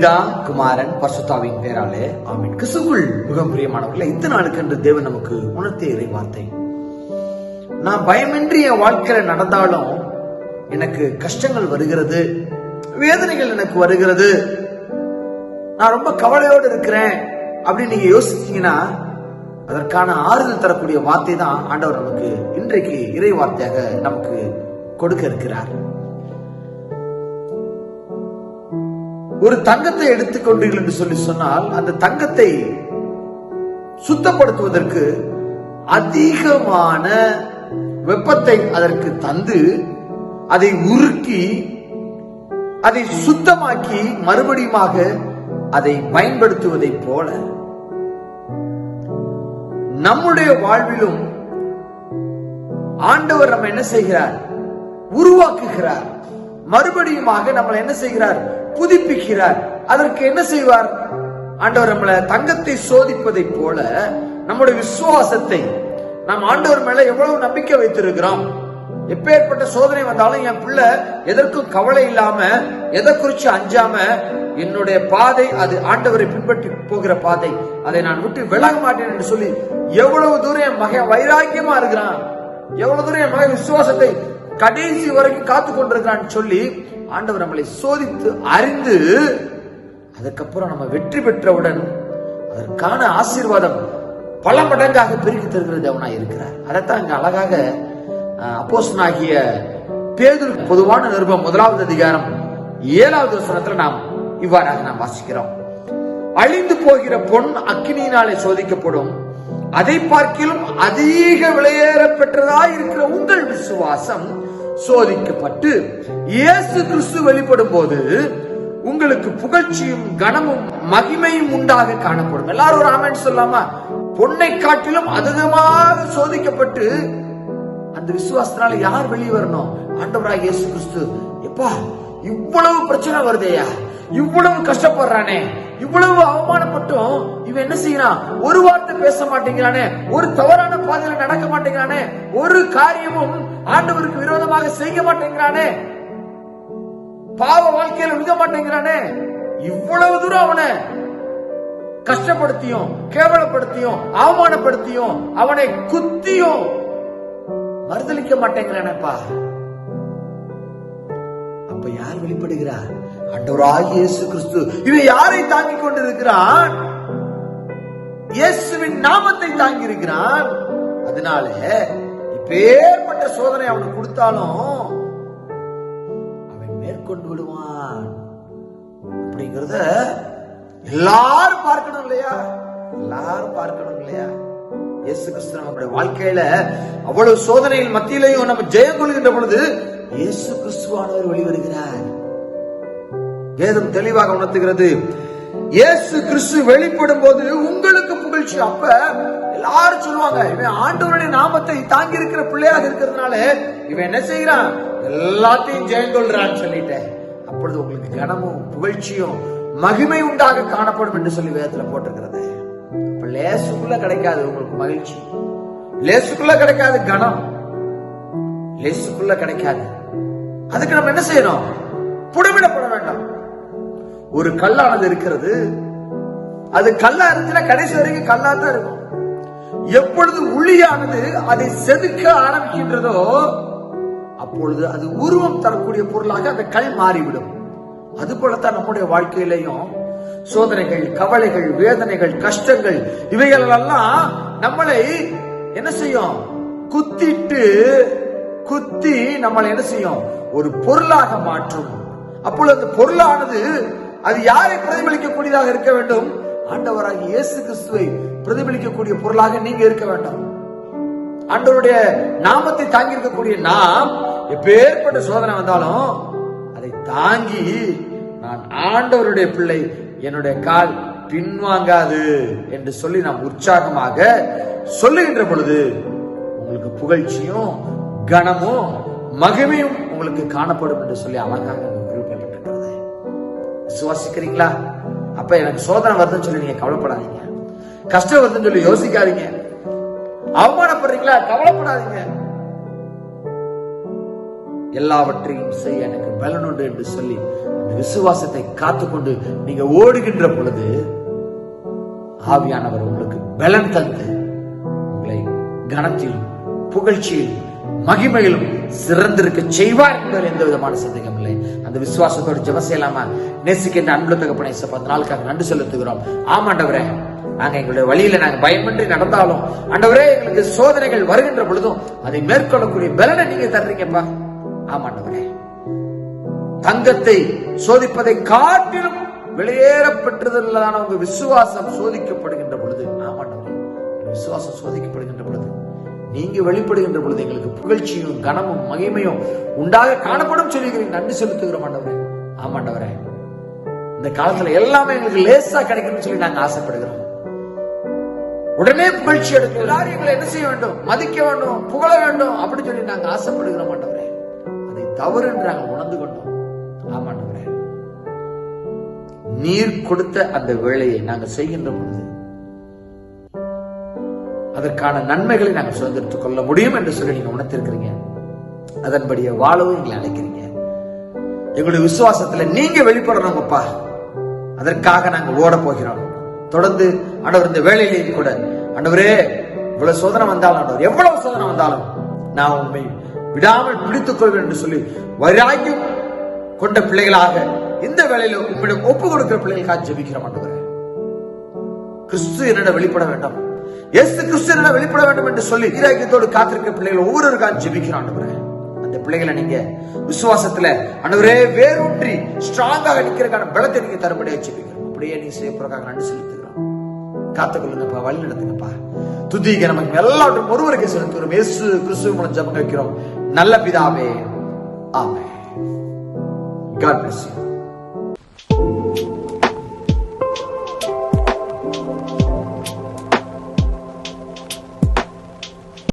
பிதா குமாரன் பர்சுத்தாவின் பேராலே ஆமீன். கிறிஸ்துவுக்குள் மிகவும் பிரியமானவர்களே இந்த நாளுக்கு என்று தேவன் நமக்கு உணர்த்திய இறை வார்த்தை நான் பயமின்றி என் வாழ்க்கையில நடந்தாலும் எனக்கு கஷ்டங்கள் வருகிறது வேதனைகள் எனக்கு வருகிறது. நான் ரொம்ப கவலையோடு இருக்கிறேன் அப்படின்னு நீங்க யோசிச்சீங்கன்னா அதற்கான ஆறுதல் தரக்கூடிய வார்த்தை தான் ஆண்டவர் நமக்கு இன்றைக்கு இறை வார்த்தையாக நமக்கு கொடுக்க இருக்கிறார். ஒரு தங்கத்தை எடுத்துக்கொண்டீர்கள் என்று சொல்லி சொன்னால் அந்த தங்கத்தை சுத்தப்படுத்துவதற்கு அதிகமான வெப்பத்தை அதற்கு தந்து அதை உருக்கி அதை சுத்தமாக்கி மறுபடியுமாக அதை பயன்படுத்துவதைப் போல நம்முடைய வாழ்விலும் ஆண்டவர் நம்ம என்ன செய்கிறார்? உருவாக்குகிறார். மறுபடியுமாக நம்மளை என்ன செய்கிறார்? புதுப்பிக்கிறார். அதற்கு என்ன செய்வார்? ஆண்டவர் நம்மளை தங்கத்தை சோதிப்பதை போல நம்முடைய விசுவாசத்தை நாம் ஆண்டவர் மேல எவ்வளவு நம்பிக்கை வைத்திருக்கிறோம். எப்பேற்பட்ட சோதனை வந்தாலும் என் பிள்ளை எதற்கும் கவலை இல்லாம எதை குறிச்சு அஞ்சாம என்னுடைய பாதை அது ஆண்டவரை பின்பற்றி போகிற பாதை. அதை நான் விட்டு விலக மாட்டேன் என்று சொல்லி எவ்வளவு தூரம் என் மகன் வைராக்கியமா இருக்கிறான். எவ்வளவு தூரம் என் மகன் விசுவாசத்தை கடைசி வரைக்கும் காத்து கொண்டிருக்கிறான்னு சொல்லி ஆண்டவர் நம்மளை சோதித்து அறிந்து அதுக்கப்புறம் நம்ம வெற்றி பெற்றவுடன் அதற்கான ஆசீர்வாதம் பல மடங்காக பெருக்கி தருகிறது அவனா இருக்கிறார். அதைத்தான் இங்க அழகாக அப்போசனாகிய பேதூர் பொதுவான நிருபம் முதலாவது அதிகாரம் ஏழாவது வசனத்துல நாம் இவ்வாறாக நாம் வாசிக்கிறோம். அழிந்து போகிற பொன் அக்கினியினாலே சோதிக்கப்படும். அதை பார்க்கிலும் அதிக விலையேற பெற்றதாய் இருக்கிற உங்கள் விசுவாசம் சோதிக்கப்பட்டு இயேசு கிறிஸ்து வெளிப்படும் போது உங்களுக்கு புகழ்ச்சியும் கனமும் மகிமையும் உண்டாக காணப்படும். எல்லாரும் ஒரு ஆமென் சொல்லாமா? பொன்னை காட்டிலும் அதிகமாக சோதிக்கப்பட்டு அந்த விசுவாசத்தினால யார் வெளியே வரணும்? ஆண்டவராக இயேசு கிறிஸ்து. எப்பா இவ்வளவு பிரச்சனை வருதேயா? இவ்வளவு கஷ்டப்படுறானே இவ்வளவு அவமானப்பட்டும் இவன் என்ன செய்யறான் ஒரு வார்த்தை பேச மாட்டேங்கிறானே ஒரு தவறான பாதையில நடக்க மாட்டேங்கிறானே ஒரு காரியமும் ஆண்டவருக்கு விரோதமாக செய்ய மாட்டேங்கிறானே பாவ வாழ்க்கையில விழுக மாட்டேங்கிறானே இவ்வளவு தூரம் அவனை கஷ்டப்படுத்தியும் கேவலப்படுத்தியும் அவமானப்படுத்தியும் அவனை குத்தியும் மறுதளிக்க மாட்டேங்கிறானப்பா. அப்ப யார் வெளிப்படுகிறார்? ஆண்டவராகிய இயேசு கிறிஸ்து. இவன் யாரை தாங்கிக் கொண்டிருக்கிறான்? இயேசுவின் நாமத்தை தாங்கி இருக்கிறான் அதனால இப்பேற்பட்ட சோதனை அவனுக்கு கொடுத்தாலும் அவன் மேற்கொண்டு விடுவான். அப்படிங்கறத எல்லாரும் பார்க்கணும் இல்லையா? எல்லாரும் பார்க்கணும் இல்லையா? இயேசு கிறிஸ்து நம்முடைய வாழ்க்கையில அவ்வளவு சோதனையில் மத்தியிலையும் நம்ம ஜெயம் கொள்கின்ற பொழுது இயேசு கிறிஸ்துவானவர் வெளிவருகிறார். வேதம் தெளிவாக உணர்த்துகிறது. இயேசு கிறிஸ்து வெளிப்படும் போது உங்களுக்கு புகழ்ச்சி. அப்ப எல்லாரும் சொல்லுவாங்க இவன் ஆண்டவருடைய நாமத்தை தாங்கி இருக்கிற பிள்ளையாக இருக்கிறதுனால இவன் என்ன செய்யறான் எல்லாத்தையும் ஜெயங்கொள்றான்னு சொல்லிட்டேன். அப்பொழுது உங்களுக்கு கனமும் புகழ்ச்சியும் மகிமை உண்டாக காணப்படும் என்று சொல்லி வேதத்துல போட்டிருக்கிறது. அப்ப லேசுக்குள்ள கிடைக்காது உங்களுக்கு மகிழ்ச்சி. லேசுக்குள்ள கிடைக்காது கனம். லேசுக்குள்ள கிடைக்காது. அதுக்கு நம்ம என்ன செய்யணும்? புடமிடப்பட வேண்டாம். ஒரு கல்லானது இருக்கிறது. அது கல்லா இருந்துச்சுன்னா கடைசி வரைக்கும் கல்லா தான் இருக்கும். எப்பொழுது உளியானது அதை செதுக்க ஆரம்பிக்கின்றதோ அப்பொழுது அது உருவம் தரக்கூடிய பொருளாக அந்த கல் மாறிவிடும். அது போலத்தான் நம்முடைய வாழ்க்கையிலையும் சோதனைகள் கவலைகள் வேதனைகள் கஷ்டங்கள் இவைகள் எல்லாம் நம்மளை என்ன செய்யும்? குத்திட்டு குத்தி நம்மளை என்ன செய்யும்? ஒரு பொருளாக மாற்றும். அப்பொழுது அந்த பொருளானது அது யாரை பிரதிபலிக்கக்கூடியதாக இருக்க வேண்டும்? ஆண்டவராக இயேசு கிறிஸ்துவை பிரதிபலிக்கக்கூடிய பொருளாக நீங்க இருக்க வேண்டும். ஆண்டவருடைய நாமத்தை தாங்கி இருக்கக்கூடிய நாம் எப்பேற்பட்ட சோதனை வந்தாலும் அதை தாங்கி நான் ஆண்டவருடைய பிள்ளை என்னுடைய கால் பின்வாங்காது என்று சொல்லி நாம் உற்சாகமாக சொல்லுகின்ற பொழுது உங்களுக்கு புகழ்ச்சியும் கனமும் மகிமையும் உங்களுக்கு காணப்படும் என்று சொல்லி அழகாக விசுவாசிக்கிறீங்களா? அப்ப எனக்கு சோதனை வருதுன்னு சொல்லி நீங்க கவலைப்படாதீங்க. கஷ்டம் வருதுன்னு சொல்லி யோசிக்காதீங்க. அவமானப்படுறீங்களா? கவலைப்படாதீங்க. எல்லாவற்றையும் செய்ய எனக்கு பலனுண்டு என்று சொல்லி அந்த விசுவாசத்தை காத்துக்கொண்டு நீங்க ஓடுகின்ற பொழுது ஆவியானவர் உங்களுக்கு பலன் தந்து உங்களை கனத்திலும் புகழ்ச்சியிலும் மகிமையிலும் சிறந்திருக்க செய்வார் என்பதில் எந்த விதமான சந்தேகம் அந்த விசுவாசத்தோடு ஜெபம் செய்யலாமா நேசிக்கின்ற அன்பு தகப்பனை பத்து நாளுக்காக நன்றி செலுத்துகிறோம். ஆமாண்டவரே நாங்க எங்களுடைய வழியில நாங்க பயமின்றி நடந்தாலும் ஆண்டவரே எங்களுக்கு சோதனைகள் வருகின்ற பொழுதும் அதை மேற்கொள்ளக்கூடிய பலனை நீங்க தர்றீங்கப்பா. ஆமாண்டவரே. தங்கத்தை சோதிப்பதை காட்டிலும் வெளியேறப்பட்டதில்லான உங்க விசுவாசம் சோதிக்கப்படுகின்ற பொழுது ஆமாண்டவரே விசுவாசம் சோதிக்கப்படுகின்ற பொழுது நீங்க வெளிப்படுகின்ற பொழுது எங்களுக்கு புகழ்ச்சியும் கனமும் மகிமையும் உண்டாக காணப்படும் சொல்லுகிறேன் நன்றி செலுத்துகிறோம் ஆண்டவரே. ஆமாண்டவரே இந்த காலத்துல எல்லாமே எங்களுக்கு லேசா கிடைக்கணும்னு சொல்லி நாங்க ஆசைப்படுகிறோம். உடனே புகழ்ச்சி எடுக்க எல்லாரும் எங்களை என்ன செய்ய வேண்டும்? மதிக்க வேண்டும் புகழ வேண்டும் அப்படின்னு சொல்லி நாங்க ஆசைப்படுகிறோம் ஆண்டவரே. அதை தவறு என்று நாங்கள் உணர்ந்து கொண்டோம். ஆமாண்டவரே நீர் கொடுத்த அந்த வேலையை நாங்கள் செய்கின்ற பொழுது அதற்கான நன்மைகளை நாங்கள் சுதந்திரத்துக் கொள்ள முடியும் என்று சொல்லி நீங்க உணர்த்திருக்கிறீங்க. அதன்படியே வாழவும் எங்களை அழைக்கிறீங்க. எங்களுடைய விசுவாசத்துல நீங்க வெளிப்படணுங்கப்பா. அதற்காக நாங்க ஓட போகிறோம். தொடர்ந்து ஆண்டவர் இந்த வேலையிலேயும் கூட ஆண்டவரே இவ்வளவு சோதனை வந்தாலும் ஆண்டவர் எவ்வளவு சோதனை வந்தாலும் நான் உண்மை விடாமல் பிடித்துக் கொள்வேன் என்று சொல்லி வைராக்கியம் கொண்ட பிள்ளைகளாக இந்த வேலையில உங்களிடம் ஒப்பு கொடுக்கிற பிள்ளைகளுக்காக ஜெபிக்கிறோம் ஆண்டவர். கிறிஸ்து என்னிடம் வெளிப்பட வேண்டாம். இயேசு கிறிஸ்து வெளிப்பட வேண்டும் என்று சொல்லி ஈராக்கியத்தோடு காத்திருக்க பிள்ளைகள் ஒவ்வொருவருக்காக ஜெபிக்கிறான் அந்த பிள்ளைகளை நீங்க விசுவாசத்துல ஆண்டவரே வேரூன்றி ஸ்ட்ராங்காக நிக்கிறதுக்கான பலத்தை நீங்க தரும்படியாக ஜெபிக்கிறோம். அப்படியே நீங்க செய்ய போறதுக்காக நன்றி செலுத்துகிறோம். காத்துக்கொள்ளுங்கப்பா வழி நடத்துங்கப்பா. துதிக்க நமக்கு எல்லாவற்றும் ஒருவருக்கு செலுத்துகிறோம். இயேசு கிறிஸ்துவ மூலம் ஜெபம் வைக்கிறோம் நல்ல பிதாவே ஆமே God bless you.